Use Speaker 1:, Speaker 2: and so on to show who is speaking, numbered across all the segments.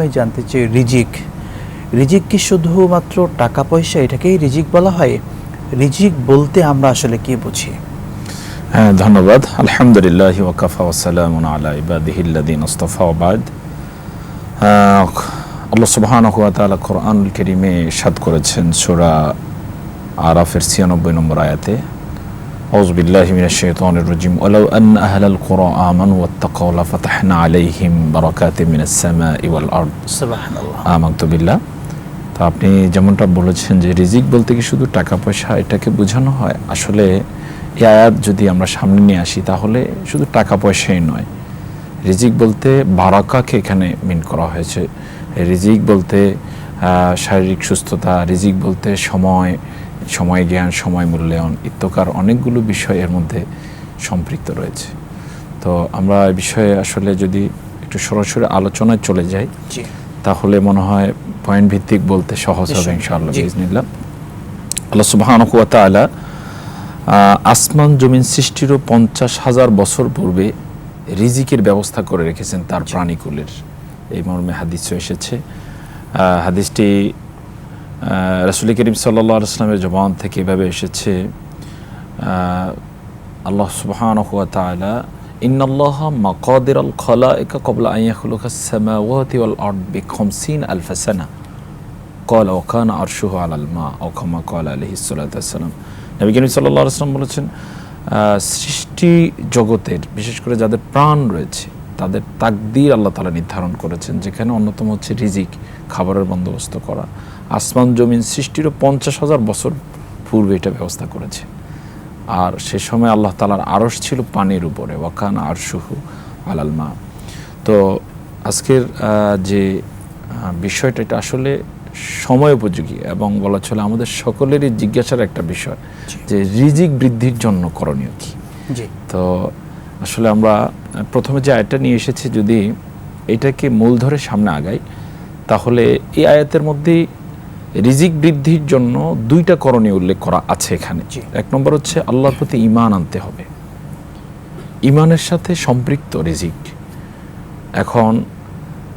Speaker 1: প্রথমে জানতে চাই রিজিক। রিজিক কি শুধুমাত্র টাকা, পয়সা, এটাকেই রিজিক বলা হয়? রিজিক বলতে আমরা আসলে কি বুঝি?
Speaker 2: হ্যাঁ ধন্যবাদ। আলহামদুলিল্লাহ ওয়াকাফা ওসালাম আলা ইবাদিহিল্লাদিন ওস্তফা ওবাদ আল্লাহ সুবহান হুয়া তাআলা কোরআনুল কারীমে ইরশাদ করেছেন সূরা আরাফের 96 নম্বর আয়াতে। আউযু বিল্লাহি মিনাশ শাইতানির রাজিম ওয়ালাউ আন্না আহলাল কুরা আমানু ওয়াত্তাকাউ লাফাতাহনা আলাইহিম বারাকাতিম মিনাস সামাই ওয়াল আরদ
Speaker 1: সুবহানাল্লাহ.
Speaker 2: আমান্তু বিল্লাহ তো আপনি যেমনটা বলেছেন যে রিজিক বলতে কি শুধু টাকা পয়সা এটাকে বোঝানো হয়? আসলে এই আয়াত যদি আমরা সামনে নিয়ে আসি তাহলে শুধু টাকা পয়সাই নয় রিজিক বলতে বারাকাকে এখানে মিন করা হয়েছে। রিজিক বলতে শারীরিক সুস্থতা রিজিক বলতে সময় সময় জ্ঞান সময় মূল্যায়ন ইত্যকার অনেকগুলো বিষয় এর মধ্যে সম্পৃক্ত রয়েছে। তো আমরা এ বিষয়ে আসলে যদি একটু সরাসরি আলোচনায় চলে যাই তাহলে মনে হয় পয়েন্ট ভিত্তিক বলতে সহজ হবে। ইনশাআল্লাহ। বিজনিল্লাহ আল্লাহ আসমান জমিন সৃষ্টিরও পঞ্চাশ হাজার বছর পূর্বে রিজিকের ব্যবস্থা করে রেখেছেন তার প্রাণীকুলের। এই মর্মে হাদিসও এসেছে। হাদিসটি রাসুল করিম সাল্লা আসলামের জবান থেকে এভাবে এসেছে আল্লাহ সুবহান হুয়া তালা ইন্নআল্লাহ মকদির আল খলা একা কবলা আইয়াখুলুকা সামাওয়াতি ওয়াল আর্দ বি খমসিন আলফাসানা কল ওখান আরশুহ আল আলমা ওখামা কল আলহি সাল্লাম নবী করিম সাল্লাহ আসলাম বলেছেন সৃষ্টি জগতের, বিশেষ করে যাদের প্রাণ রয়েছে, তাদের তাকদির আল্লাহ তালা নির্ধারণ করেছেন, যেখানে অন্যতম হচ্ছে রিজিক, খাবারের বন্দোবস্ত করা। আসমান জমিন সৃষ্টিরও পঞ্চাশ হাজার বছর পূর্বে এটা ব্যবস্থা করেছে। আর সে সময় আল্লাহ তালার আরশ ছিল পানির উপরে ওয়াকান আরশুহু আলাল মা। তো আজকের যে বিষয়টা এটা আসলে সময় উপযোগী এবং বলা চলে আমাদের সকলেরই জিজ্ঞাসার একটা বিষয় যে রিজিক বৃদ্ধির জন্য করণীয় কি? তো আসলে আমরা প্রথমে যে আয়াতটা নিয়ে এসেছি যদি এটাকে মূল ধরে সামনে আগাই তাহলে এই আয়াতের মধ্যেই রিজিক বৃদ্ধির জন্য দুইটা করণীয় উল্লেখ করা আছে এখানে। এক নম্বর হচ্ছে আল্লাহর প্রতি ইমান আনতে হবে। ইমানের সাথে সম্পৃক্ত রিজিক। এখন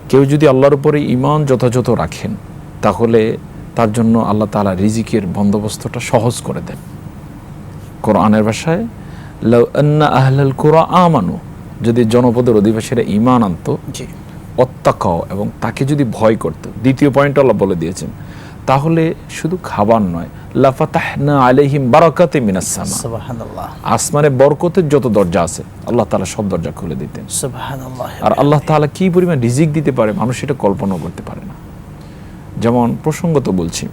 Speaker 2: কেউ যদি আল্লাহর উপরে ইমান যথাযথ রাখেন তাহলে তার জন্য আল্লাহ তাআলা রিজিকের বন্দোবস্তটা সহজ করে দেন। কোরআনের ভাষায় লাউ আন্না আহলাল কুরা আমানু। যদি জনপদের অধিবাসীরা ইমান আনতো
Speaker 1: জি।
Speaker 2: অত্যাকাও এবং তাকে যদি ভয় করতো। দ্বিতীয় পয়েন্ট আল্লাহ বলে দিয়েছেন তাহলে শুধু খাবার নয় লাফাতাহনা আলাইহিম বারাকাতে মিনাস সামা।
Speaker 1: সুবহানাল্লাহ।
Speaker 2: আসমানে বরকতের যত দরজা আছে আল্লাহ তাআলা সব দরজা খুলে দিতেন।
Speaker 1: সুবহানাল্লাহ।
Speaker 2: আর আল্লাহ তাআলা কি পরিমাণ রিজিক দিতে পারে মানুষ এটা কল্পনাও করতে পারে না। যেমন প্রসঙ্গত বলছি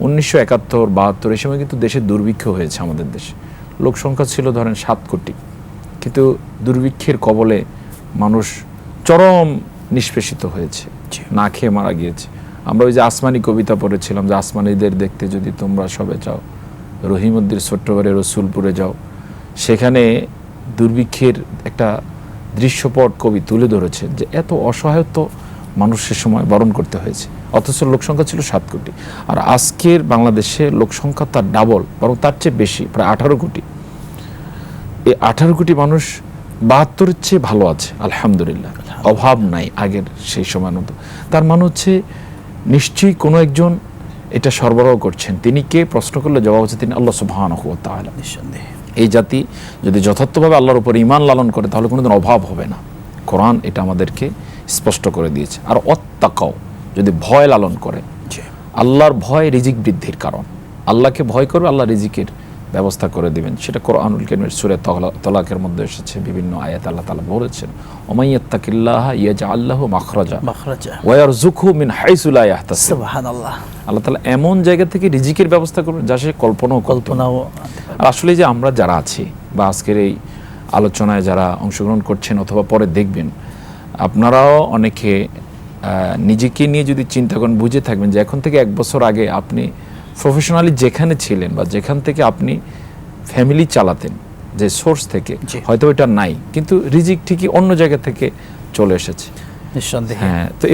Speaker 2: উনিশশো একাত্তর বাহাত্তর এই সময় কিন্তু দেশে দুর্ভিক্ষ হয়েছে আমাদের দেশে। লোক সংখ্যা ছিল ধরেন সাত কোটি। কিন্তু দুর্ভিক্ষের কবলে মানুষ চরম নিষ্পেষিত হয়েছে না খেয়ে মারা গিয়েছে। আমরা ওই যে আসমানি কবিতা পড়েছিলাম, যে আসমানিদের দেখতে যদি তোমরা সবে যাও রহিমুদ্দির ছোট্টবাড়ি রসুলপুরে যাও, সেখানে দুর্ভিক্ষের একটা দৃশ্যপট কবি তুলে ধরেছেন যে এত অসহায়ত্ব মানুষের সময় বরণ করতে হয়েছে। অথচ লোকসংখ্যা ছিল সাত কোটি। আর আজকের বাংলাদেশে লোকসংখ্যা তার ডাবল, বরং তার চেয়ে বেশি, প্রায় আঠারো কোটি। এই আঠারো কোটি মানুষ বাহাত্তরের চেয়ে ভালো আছে, আলহামদুলিল্লাহ। অভাব নাই আগের সেই সময় মতো। তার মানে হচ্ছে নিশ্চয়ই কোনো একজন এটা সরবরাহ করছেন। তিনি কে? প্রশ্ন করলে জবাব হচ্ছে তিনি আল্লাহ সুহান তাআলা।
Speaker 1: নিঃসন্দেহে।
Speaker 2: এই জাতি যদি যথার্থভাবে আল্লাহর উপর ইমান লালন করে তাহলে কোনোদিন অভাব হবে না। কোরআন এটা আমাদেরকে স্পষ্ট করে দিয়েছে। আর অত্যাকাও যদি ভয় লালন করে আল্লাহর ভয় রিজিক বৃদ্ধির কারণ। আল্লাহকে ভয় করবে আল্লাহ রিজিকের ব্যবস্থা করে দিবেন। সেটা কোরআনুল কেমের সুরে তলাকের মধ্যে এসেছে বিভিন্ন আয়াত আল্লাহ তালা বলেছেন ওমাইয়াত্তাকিল্লাহ ইয়াজা আল্লাহ মাখরাজা
Speaker 1: মাখরাজা।
Speaker 2: ওয়ার জুখু মিন হাইসুলা
Speaker 1: সুবহানাল্লাহ।
Speaker 2: আল্লাহ তালা এমন জায়গা থেকে রিজিকের ব্যবস্থা করবেন যা সে কল্পনাও
Speaker 1: কল্পনাও
Speaker 2: আসলে যে আমরা যারা আছি বা আজকের এই আলোচনায় যারা অংশগ্রহণ করছেন অথবা পরে দেখবেন আপনারাও অনেকে নিজেকে নিয়ে যদি চিন্তা করেন বুঝে থাকবেন যে এখন থেকে এক বছর আগে আপনি প্রফেশনালি যেখানে ছিলেন বা যেখান থেকে আপনি ফ্যামিলি চালাতেন যে সোর্স থেকে হয়তো এটা নাই কিন্তু রিজিক ঠিকই অন্য জায়গা থেকে চলে এসেছে।
Speaker 1: নিঃসন্দেহে।
Speaker 2: হ্যাঁ, তো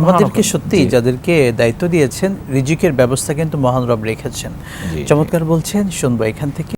Speaker 1: আমাদেরকে সত্যি যাদেরকে দায়িত্ব দিয়েছেন রিজিকের ব্যবস্থা কিন্তু মহান রব রেখেছেন। চমৎকার বলছেন শুনব এখান থেকে